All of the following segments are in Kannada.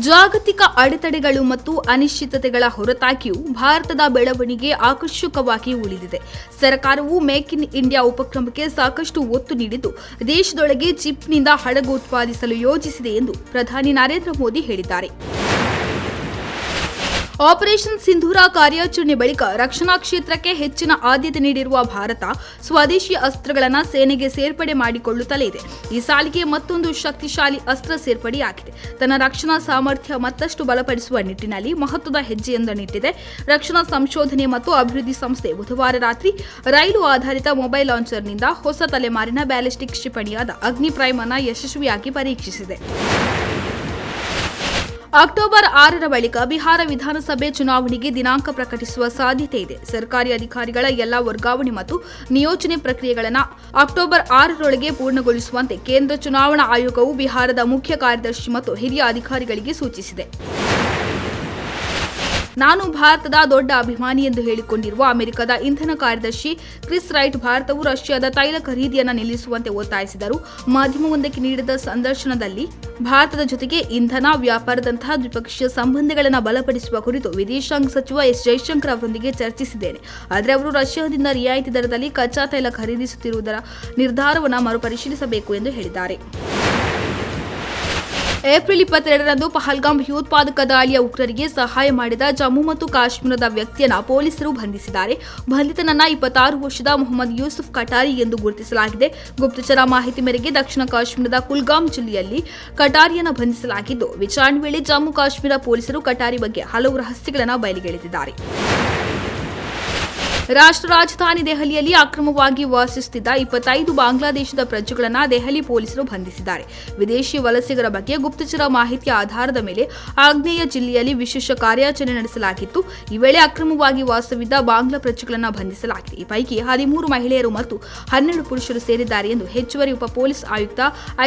ಜಾಗತಿಕ ಅಡೆತಡೆಗಳು ಮತ್ತು ಅನಿಶ್ಚಿತತೆಗಳ ಹೊರತಾಗಿಯೂ ಭಾರತದ ಬೆಳವಣಿಗೆ ಆಕರ್ಷಕವಾಗಿ ಉಳಿದಿದೆ. ಸರ್ಕಾರವು ಮೇಕ್ ಇನ್ ಇಂಡಿಯಾ ಉಪಕ್ರಮಕ್ಕೆ ಸಾಕಷ್ಟು ಒತ್ತು ನೀಡಿದ್ದು, ದೇಶದೊಳಗೆ ಚಿಪ್ನಿಂದ ಹಡಗು ಉತ್ಪಾದಿಸಲು ಯೋಜಿಸಿದೆ ಎಂದು ಪ್ರಧಾನಿ ನರೇಂದ್ರ ಮೋದಿ ಹೇಳಿದ್ದಾರೆ. ಆಪರೇಷನ್ ಸಿಂಧೂರ ಕಾರ್ಯಾಚರಣೆ ಬಳಿಕ ರಕ್ಷಣಾ ಕ್ಷೇತ್ರಕ್ಕೆ ಹೆಚ್ಚಿನ ಆದ್ಯತೆ ನೀಡಿರುವ ಭಾರತ ಸ್ವದೇಶಿ ಅಸ್ತ್ರಗಳನ್ನು ಸೇನೆಗೆ ಸೇರ್ಪಡೆ ಮಾಡಿಕೊಳ್ಳುತ್ತಲೇ ಇದೆ. ಈ ಸಾಲಿಗೆ ಮತ್ತೊಂದು ಶಕ್ತಿಶಾಲಿ ಅಸ್ತ್ರ ಸೇರ್ಪಡೆಯಾಗಿದೆ. ತನ್ನ ರಕ್ಷಣಾ ಸಾಮರ್ಥ್ಯ ಮತ್ತಷ್ಟು ಬಲಪಡಿಸುವ ನಿಟ್ಟಿನಲ್ಲಿ ಮಹತ್ವದ ಹೆಜ್ಜೆಯೊಂದನ್ನಿಟ್ಟಿದೆ ರಕ್ಷಣಾ ಸಂಶೋಧನೆ ಮತ್ತು ಅಭಿವೃದ್ಧಿ ಸಂಸ್ಥೆ ಬುಧವಾರ ರಾತ್ರಿ ರೈಲು ಆಧಾರಿತ ಮೊಬೈಲ್ ಲಾಂಚರ್ನಿಂದ ಹೊಸ ತಲೆಮಾರಿನ ಬ್ಯಾಲಿಸ್ಟಿಕ್ ಕ್ಷಿಪಣಿಯಾದ ಅಗ್ನಿ ಪ್ರೈಮ್ ಅನ್ನು ಯಶಸ್ವಿಯಾಗಿ ಪರೀಕ್ಷಿಸಿದೆ. ಅಕ್ಟೋಬರ್ ಆರರ ಬಳಿಕ ಬಿಹಾರ ವಿಧಾನಸಭೆ ಚುನಾವಣೆಗೆ ದಿನಾಂಕ ಪ್ರಕಟಿಸುವ ಸಾಧ್ಯತೆ ಇದೆ. ಸರ್ಕಾರಿ ಅಧಿಕಾರಿಗಳ ಎಲ್ಲಾ ವರ್ಗಾವಣೆ ಮತ್ತು ನಿಯೋಜನೆ ಪ್ರಕ್ರಿಯೆಗಳನ್ನು ಅಕ್ಟೋಬರ್ ಆರರೊಳಗೆ ಪೂರ್ಣಗೊಳಿಸುವಂತೆ ಕೇಂದ್ರ ಚುನಾವಣಾ ಆಯೋಗವು ಬಿಹಾರದ ಮುಖ್ಯ ಕಾರ್ಯದರ್ಶಿ ಮತ್ತು ಹಿರಿಯ ಅಧಿಕಾರಿಗಳಿಗೆ ಸೂಚಿಸಿದೆ. ನಾನು ಭಾರತದ ದೊಡ್ಡ ಅಭಿಮಾನಿ ಎಂದು ಹೇಳಿಕೊಂಡಿರುವ ಅಮೆರಿಕದ ಇಂಧನ ಕಾರ್ಯದರ್ಶಿ ಕ್ರಿಸ್ ರೈಟ್ ಭಾರತವು ರಷ್ಯಾದ ತೈಲ ಖರೀದಿಯನ್ನು ನಿಲ್ಲಿಸುವಂತೆ ಒತ್ತಾಯಿಸಿದರು. ಮಾಧ್ಯಮವೊಂದಕ್ಕೆ ನೀಡಿದ ಸಂದರ್ಶನದಲ್ಲಿ ಭಾರತದ ಜೊತೆಗೆ ಇಂಧನ, ವ್ಯಾಪಾರದಂತಹ ದ್ವಿಪಕ್ಷೀಯ ಸಂಬಂಧಗಳನ್ನು ಬಲಪಡಿಸುವ ಕುರಿತು ವಿದೇಶಾಂಗ ಸಚಿವ ಎಸ್ ಜೈಶಂಕರ್ ಅವರೊಂದಿಗೆ ಚರ್ಚಿಸಿದ್ದೇನೆ. ಆದರೆ ಅವರು ರಷ್ಯಾದಿಂದ ರಿಯಾಯಿತಿ ದರದಲ್ಲಿ ಕಚ್ಚಾ ತೈಲ ಖರೀದಿಸುತ್ತಿರುವುದರ ನಿರ್ಧಾರವನ್ನು ಮರುಪರಿಶೀಲಿಸಬೇಕು ಎಂದು ಹೇಳಿದ್ದಾರೆ. ಏಪ್ರಿಲ್ ಇಪ್ಪತ್ತೆರಡರಂದು ಪಹಲ್ಗಾಮ್ ಭಯೋತ್ಪಾದಕ ದಾಳಿಯ ಉಗ್ರರಿಗೆ ಸಹಾಯ ಮಾಡಿದ ಜಮ್ಮು ಮತ್ತು ಕಾಶ್ಮೀರದ ವ್ಯಕ್ತಿಯನ್ನ ಪೊಲೀಸರು ಬಂಧಿಸಿದ್ದಾರೆ. ಬಂಧಿತನನ್ನ ಇಪ್ಪತ್ತಾರು ವರ್ಷದ ಮೊಹಮ್ಮದ್ ಯೂಸುಫ್ ಕಟಾರಿ ಎಂದು ಗುರುತಿಸಲಾಗಿದೆ. ಗುಪ್ತಚರ ಮಾಹಿತಿ ಮೇರೆಗೆ ದಕ್ಷಿಣ ಕಾಶ್ಮೀರದ ಕುಲ್ಗಾಮ್ ಜಿಲ್ಲೆಯಲ್ಲಿ ಕಟಾರಿಯನ್ನು ಬಂಧಿಸಲಾಗಿದ್ದು, ವಿಚಾರಣೆ ವೇಳೆ ಜಮ್ಮು ಕಾಶ್ಮೀರ ಪೊಲೀಸರು ಕಟಾರಿ ಬಗ್ಗೆ ಹಲವು ರಹಸ್ಯಗಳನ್ನು ಬಯಲಿಗೆಳೆದಿದ್ದಾರೆ. ರಾಷ್ಟ್ರ ರಾಜಧಾನಿ ದೆಹಲಿಯಲ್ಲಿ ಅಕ್ರಮವಾಗಿ ವಾಸಿಸುತ್ತಿದ್ದ ಇಪ್ಪತ್ತೈದು ಬಾಂಗ್ಲಾದೇಶದ ಪ್ರಜೆಗಳನ್ನು ದೆಹಲಿ ಪೊಲೀಸರು ಬಂಧಿಸಿದ್ದಾರೆ. ವಿದೇಶಿ ವಲಸಿಗರ ಬಗ್ಗೆ ಗುಪ್ತಚರ ಮಾಹಿತಿಯ ಆಧಾರದ ಮೇಲೆ ಆಗ್ನೇಯ ಜಿಲ್ಲೆಯಲ್ಲಿ ವಿಶೇಷ ಕಾರ್ಯಾಚರಣೆ ನಡೆಸಲಾಗಿತ್ತು. ಈ ವೇಳೆ ಅಕ್ರಮವಾಗಿ ವಾಸವಿದ್ದ ಬಾಂಗ್ಲಾ ಪ್ರಜೆಗಳನ್ನು ಬಂಧಿಸಲಾಗಿದೆ. ಈ ಪೈಕಿ ಹದಿಮೂರು ಮಹಿಳೆಯರು ಮತ್ತು ಹನ್ನೆರಡು ಪುರುಷರು ಸೇರಿದ್ದಾರೆ ಎಂದು ಹೆಚ್ಚುವರಿ ಉಪ ಪೊಲೀಸ್ ಆಯುಕ್ತ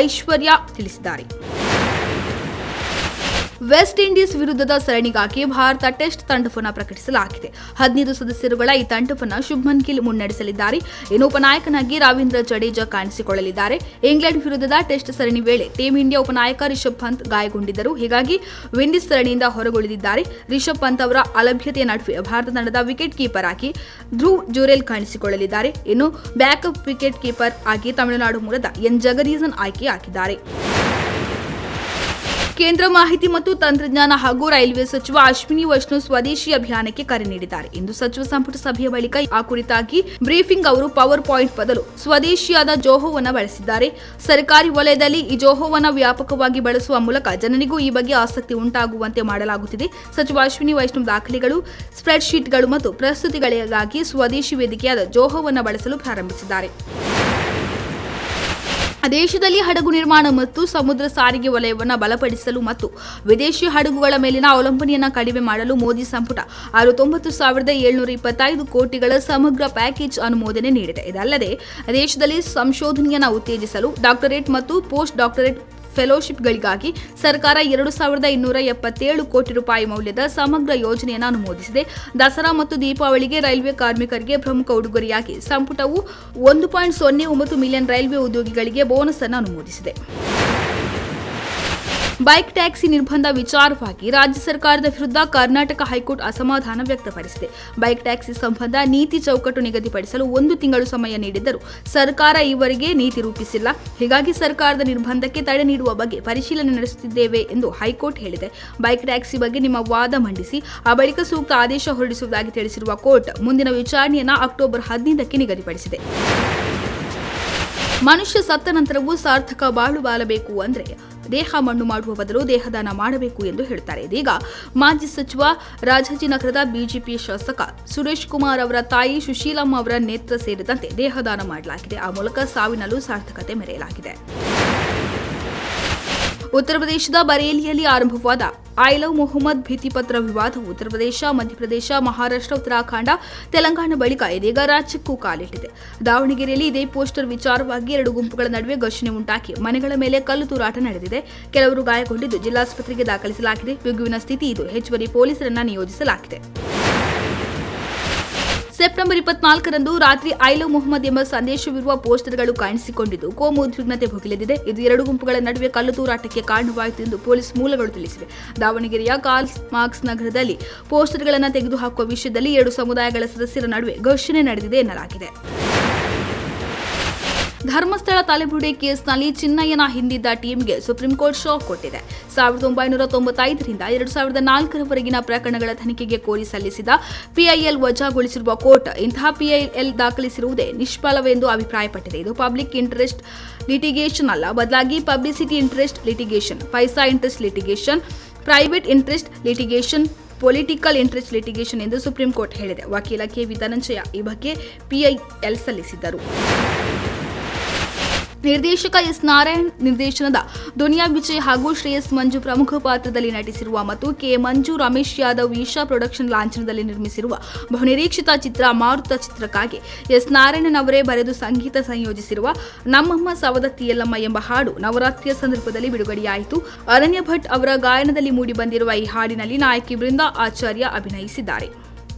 ಐಶ್ವರ್ಯ ತಿಳಿಸಿದ್ದಾರೆ. ವೆಸ್ಟ್ ಇಂಡೀಸ್ ವಿರುದ್ಧದ ಸರಣಿಗಾಗಿ ಭಾರತ ಟೆಸ್ಟ್ ತಂಡವನ್ನು ಪ್ರಕಟಿಸಲಾಗಿದೆ. ಹದಿನೈದು ಸದಸ್ಯರುಗಳ ಈ ತಂಡವನ್ನು ಶುಭ್ಮನ್ ಗಿಲ್ ಮುನ್ನಡೆಸಲಿದ್ದಾರೆ. ಇನ್ನು ಉಪನಾಯಕನಾಗಿ ರವೀಂದ್ರ ಜಡೇಜಾ ಕಾಣಿಸಿಕೊಳ್ಳಲಿದ್ದಾರೆ. ಇಂಗ್ಲೆಂಡ್ ವಿರುದ್ಧದ ಟೆಸ್ಟ್ ಸರಣಿ ವೇಳೆ ಟೀಂ ಇಂಡಿಯಾ ಉಪನಾಯಕ ರಿಷಬ್ ಪಂತ್ ಗಾಯಗೊಂಡಿದ್ದರು. ಹೀಗಾಗಿ ವಿಂಡೀಸ್ ಸರಣಿಯಿಂದ ಹೊರಗುಳಿದಿದ್ದಾರೆ. ರಿಷಬ್ ಪಂತ್ ಅವರ ಅಲಭ್ಯತೆಯ ನಡುವೆ ಭಾರತ ತಂಡದ ವಿಕೆಟ್ ಕೀಪರ್ ಆಗಿ ಧ್ರುವ್ ಜುರೇಲ್ ಕಾಣಿಸಿಕೊಳ್ಳಲಿದ್ದಾರೆ. ಇನ್ನು ಬ್ಯಾಕಪ್ ವಿಕೆಟ್ ಕೀಪರ್ ಆಗಿ ತಮಿಳುನಾಡು ಮೂಲದ ಎನ್ ಜಗದೀಶನ್ ಆಯ್ಕೆಯಾಗಿದ್ದಾರೆ. ಕೇಂದ್ರ ಮಾಹಿತಿ ಮತ್ತು ತಂತ್ರಜ್ಞಾನ ಹಾಗೂ ರೈಲ್ವೆ ಸಚಿವ ಅಶ್ವಿನಿ ವೈಷ್ಣವ್ ಸ್ವದೇಶಿ ಅಭಿಯಾನಕ್ಕೆ ಕರೆ ನೀಡಿದ್ದಾರೆ. ಇಂದು ಸಚಿವ ಸಂಪುಟ ಸಭೆಯ ಬಳಿಕ ಆ ಕುರಿತಾಗಿ ಬ್ರೀಫಿಂಗ್ ಅವರು ಪವರ್ ಪಾಯಿಂಟ್ ಬದಲು ಸ್ವದೇಶಿಯಾದ ಜೋಹೋವನ್ನು ಬಳಸಿದ್ದಾರೆ. ಸರ್ಕಾರಿ ವಲಯದಲ್ಲಿ ಈ ಜೋಹೋವನ್ನು ವ್ಯಾಪಕವಾಗಿ ಬಳಸುವ ಮೂಲಕ ಜನರಿಗೂ ಈ ಬಗ್ಗೆ ಆಸಕ್ತಿ ಉಂಟಾಗುವಂತೆ ಮಾಡಲಾಗುತ್ತಿದೆ. ಸಚಿವ ಅಶ್ವಿನಿ ವೈಷ್ಣವ್ ದಾಖಲೆಗಳು, ಸ್ಪ್ರೆಡ್ಶೀಟ್ಗಳು ಮತ್ತು ಪ್ರಸ್ತುತಿಗಳಿಗಾಗಿ ಸ್ವದೇಶಿ ವೇದಿಕೆಯಾದ ಜೋಹೋವನ್ನು ಬಳಸಲು ಪ್ರಾರಂಭಿಸಿದ್ದಾರೆ. ದೇಶದಲ್ಲಿ ಹಡಗು ನಿರ್ಮಾಣ ಮತ್ತು ಸಮುದ್ರ ಸಾರಿಗೆ ವಲಯವನ್ನು ಬಲಪಡಿಸಲು ಮತ್ತು ವಿದೇಶಿ ಹಡಗುಗಳ ಮೇಲಿನ ಅವಲಂಬನೆಯನ್ನು ಕಡಿಮೆ ಮಾಡಲು ಮೋದಿ ಸಂಪುಟ ಅರವತ್ತೊಂಬತ್ತು ಸಾವಿರದ ಏಳ್ನೂರ ಇಪ್ಪತ್ತೈದು ಕೋಟಿಗಳ ಸಮಗ್ರ ಪ್ಯಾಕೇಜ್ ಅನುಮೋದನೆ ನೀಡಿದೆ. ಇದಲ್ಲದೆ ದೇಶದಲ್ಲಿ ಸಂಶೋಧನೆಯನ್ನು ಉತ್ತೇಜಿಸಲು ಡಾಕ್ಟರೇಟ್ ಮತ್ತು ಪೋಸ್ಟ್ ಡಾಕ್ಟರೇಟ್ ಫೆಲೋಶಿಪ್ಗಳಿಗಾಗಿ ಸರ್ಕಾರ ಎರಡು ಸಾವಿರದ ಇನ್ನೂರ ಎಪ್ಪತ್ತೇಳು ಕೋಟಿ ರೂಪಾಯಿ ಮೌಲ್ಯದ ಸಮಗ್ರ ಯೋಜನೆಯನ್ನು ಅನುಮೋದಿಸಿದೆ. ದಸರಾ ಮತ್ತು ದೀಪಾವಳಿಗೆ ರೈಲ್ವೆ ಕಾರ್ಮಿಕರಿಗೆ ಪ್ರಮುಖ ಉಡುಗೊರೆಯಾಗಿ ಸಂಪುಟವು ಒಂದು ಪಾಯಿಂಟ್ ಸೊನ್ನೆ ಒಂಬತ್ತು ಮಿಲಿಯನ್ ರೈಲ್ವೆ ಉದ್ಯೋಗಿಗಳಿಗೆ ಬೋನಸ್ ಅನ್ನು ಅನುಮೋದಿಸಿದೆ. ಬೈಕ್ ಟ್ಯಾಕ್ಸಿ ನಿರ್ಬಂಧ ವಿಚಾರವಾಗಿ ರಾಜ್ಯ ಸರ್ಕಾರದ ವಿರುದ್ಧ ಕರ್ನಾಟಕ ಹೈಕೋರ್ಟ್ ಅಸಮಾಧಾನ ವ್ಯಕ್ತಪಡಿಸಿದೆ. ಬೈಕ್ ಟ್ಯಾಕ್ಸಿ ಸಂಬಂಧ ನೀತಿ ಚೌಕಟ್ಟು ನಿಗದಿಪಡಿಸಲು ಒಂದು ತಿಂಗಳು ಸಮಯ ನೀಡಿದ್ದರೂ ಸರ್ಕಾರ ಈವರೆಗೆ ನೀತಿ ರೂಪಿಸಿಲ್ಲ. ಹೀಗಾಗಿ ಸರ್ಕಾರದ ನಿರ್ಬಂಧಕ್ಕೆ ತಡೆ ನೀಡುವ ಬಗ್ಗೆ ಪರಿಶೀಲನೆ ನಡೆಸುತ್ತಿದ್ದೇವೆ ಎಂದು ಹೈಕೋರ್ಟ್ ಹೇಳಿದೆ. ಬೈಕ್ ಟ್ಯಾಕ್ಸಿ ಬಗ್ಗೆ ನಿಮ್ಮ ವಾದ ಮಂಡಿಸಿ, ಆ ಬಳಿಕ ಸೂಕ್ತ ಆದೇಶ ಹೊರಡಿಸುವುದಾಗಿ ತಿಳಿಸಿರುವ ಕೋರ್ಟ್ ಮುಂದಿನ ವಿಚಾರಣೆಯನ್ನು ಅಕ್ಟೋಬರ್ ಹದಿನೈದಕ್ಕೆ ನಿಗದಿಪಡಿಸಿದೆ. ಮನುಷ್ಯ ಸತ್ತ ನಂತರವೂ ಸಾರ್ಥಕ ಬಾಳು ಬಾಳಬೇಕು ಅಂದ್ರೆ ದೇಹ ಮಣ್ಣು ಮಾಡುವ ಬದಲು ದೇಹದಾನ ಮಾಡಬೇಕು ಎಂದು ಹೇಳ್ತಾರೆ. ಇದೀಗ ಮಾಜಿ ಸಚಿವ ರಾಜಾಜಿನಗರದ ಬಿಜೆಪಿ ಶಾಸಕ ಸುರೇಶ್ ಕುಮಾರ್ ಅವರ ತಾಯಿ ಸುಶೀಲಮ್ಮ ಅವರ ನೇತ್ರ ಸೇರಿದಂತೆ ದೇಹದಾನ ಮಾಡಲಾಗಿದೆ. ಆ ಮೂಲಕ ಸಾವಿನಲ್ಲೂ ಸಾರ್ಥಕತೆ ಮೆರೆಯಲಾಗಿದೆ. ಉತ್ತರ ಪ್ರದೇಶದ ಬರೇಲಿಯಲ್ಲಿ ಆರಂಭವಾದ ಐ ಲವ್ ಮೊಹಮ್ಮದ್ ಭಿತ್ತಿಪತ್ರ ವಿವಾದವು ಉತ್ತರ ಪ್ರದೇಶ, ಮಧ್ಯಪ್ರದೇಶ, ಮಹಾರಾಷ್ಟ್ರ, ಉತ್ತರಾಖಂಡ, ತೆಲಂಗಾಣ ಬಳಿಕ ಇದೀಗ ರಾಜ್ಯಕ್ಕೂ ಕಾಲಿಟ್ಟಿದೆ. ದಾವಣಗೆರೆಯಲ್ಲಿ ಇದೇ ಪೋಸ್ಟರ್ ವಿಚಾರವಾಗಿ ಎರಡು ಗುಂಪುಗಳ ನಡುವೆ ಘರ್ಷಣೆ ಉಂಟಾಗಿ ಮನೆಗಳ ಮೇಲೆ ಕಲ್ಲು ತೂರಾಟ ನಡೆದಿದೆ. ಕೆಲವರು ಗಾಯಗೊಂಡಿದ್ದು ಜಿಲ್ಲಾಸ್ಪತ್ರೆಗೆ ದಾಖಲಿಸಲಾಗಿದೆ. ಬಿಗುವಿನ ಸ್ಥಿತಿ ಇದು. ಹೆಚ್ಚುವರಿ ಪೊಲೀಸರನ್ನ ನಿಯೋಜಿಸಲಾಗಿದೆ. ಸೆಪ್ಟೆಂಬರ್ ಇಪ್ಪತ್ನಾಲ್ಕರಂದು ರಾತ್ರಿ ಐಲೋ ಮೊಹಮ್ಮದ್ ಎಂಬ ಸಂದೇಶವಿರುವ ಪೋಸ್ಟರ್ಗಳು ಕಾಣಿಸಿಕೊಂಡಿದ್ದು, ಕೋಮು ಉದ್ವಿಗ್ನತೆ ಭುಗಿಲೆದಿದೆ. ಇದು ಎರಡು ಗುಂಪುಗಳ ನಡುವೆ ಕಲ್ಲು ತೂರಾಟಕ್ಕೆ ಕಾರಣವಾಯಿತು ಎಂದು ಪೊಲೀಸ್ ಮೂಲಗಳು ತಿಳಿಸಿವೆ. ದಾವಣಗೆರೆಯ ಕಾಲ್ ಮಾರ್ಕ್ಸ್ ನಗರದಲ್ಲಿ ಪೋಸ್ಟರ್ಗಳನ್ನು ತೆಗೆದುಹಾಕುವ ವಿಷಯದಲ್ಲಿ ಎರಡು ಸಮುದಾಯಗಳ ಸದಸ್ಯರ ನಡುವೆ ಘರ್ಷಣೆ ನಡೆದಿದೆ ಎನ್ನಲಾಗಿದೆ. ಧರ್ಮಸ್ಥಳ ತಲೆಬುಡಿ ಕೇಸ್ನಲ್ಲಿ ಚಿನ್ನಯ್ಯನ ಹಿಂದಿದ್ದ ಟೀಮ್ಗೆ ಸುಪ್ರೀಂ ಕೋರ್ಟ್ ಶಾಕ್ ಕೊಟ್ಟಿದೆ. ಸಾವಿರದ ಒಂಬೈನೂರ ತೊಂಬತ್ತೈದರಿಂದ ಎರಡು ಸಾವಿರದ ನಾಲ್ಕರವರೆಗಿನ ಪ್ರಕರಣಗಳ ತನಿಖೆಗೆ ಕೋರಿ ಸಲ್ಲಿಸಿದ ಪಿಐಎಲ್ ವಜಾಗೊಳಿಸಿರುವ ಕೋರ್ಟ್ ಇಂತಹ ಪಿಐಎಲ್ ದಾಖಲಿಸಿರುವುದೇ ನಿಷ್ಫಲವೆಂದು ಅಭಿಪ್ರಾಯಪಟ್ಟಿದೆ. ಇದು ಪಬ್ಲಿಕ್ ಇಂಟ್ರೆಸ್ಟ್ ಲಿಟಿಗೇಷನ್ ಅಲ್ಲ, ಬದಲಾಗಿ publicity interest litigation, paisa interest litigation, private interest litigation, political interest litigation ಎಂದು ಸುಪ್ರೀಂ ಕೋರ್ಟ್ ಹೇಳಿದೆ. ವಕೀಲ ಕೆ ವಿ ಧನಂಜಯ ಈ ಬಗ್ಗೆ ಪಿಐಎಲ್ ಸಲ್ಲಿಸಿದ್ದರು. ನಿರ್ದೇಶಕ ಎಸ್ ನಾರಾಯಣ್ ನಿರ್ದೇಶನದ ದುನಿಯಾ ವಿಜಯ್ ಹಾಗೂ ಶ್ರೇಯಸ್ ಮಂಜು ಪ್ರಮುಖ ಪಾತ್ರದಲ್ಲಿ ನಟಿಸಿರುವ ಮತ್ತು ಕೆ ಮಂಜು ರಮೇಶ್ ಯಾದವ್ ಈಶಾ ಪ್ರೊಡಕ್ಷನ್ ಲಾಂಛನದಲ್ಲಿ ನಿರ್ಮಿಸಿರುವ ಬಹುನಿರೀಕ್ಷಿತ ಚಿತ್ರ ಮಾರುತ ಚಿತ್ರಕ್ಕಾಗಿ ಎಸ್ ನಾರಾಯಣನ್ ಅವರೇ ಬರೆದು ಸಂಗೀತ ಸಂಯೋಜಿಸಿರುವ ನಮ್ಮಮ್ಮ ಸವದತ್ತಿ ಯಲ್ಲಮ್ಮ ಎಂಬ ಹಾಡು ನವರಾತ್ರಿಯ ಸಂದರ್ಭದಲ್ಲಿ ಬಿಡುಗಡೆಯಾಯಿತು. ಅರಣ್ಯ ಭಟ್ ಅವರ ಗಾಯನದಲ್ಲಿ ಮೂಡಿಬಂದಿರುವ ಈ ಹಾಡಿನಲ್ಲಿ ನಾಯಕಿ ಬೃಂದಾ ಆಚಾರ್ಯ ಅಭಿನಯಿಸಿದ್ದಾರೆ.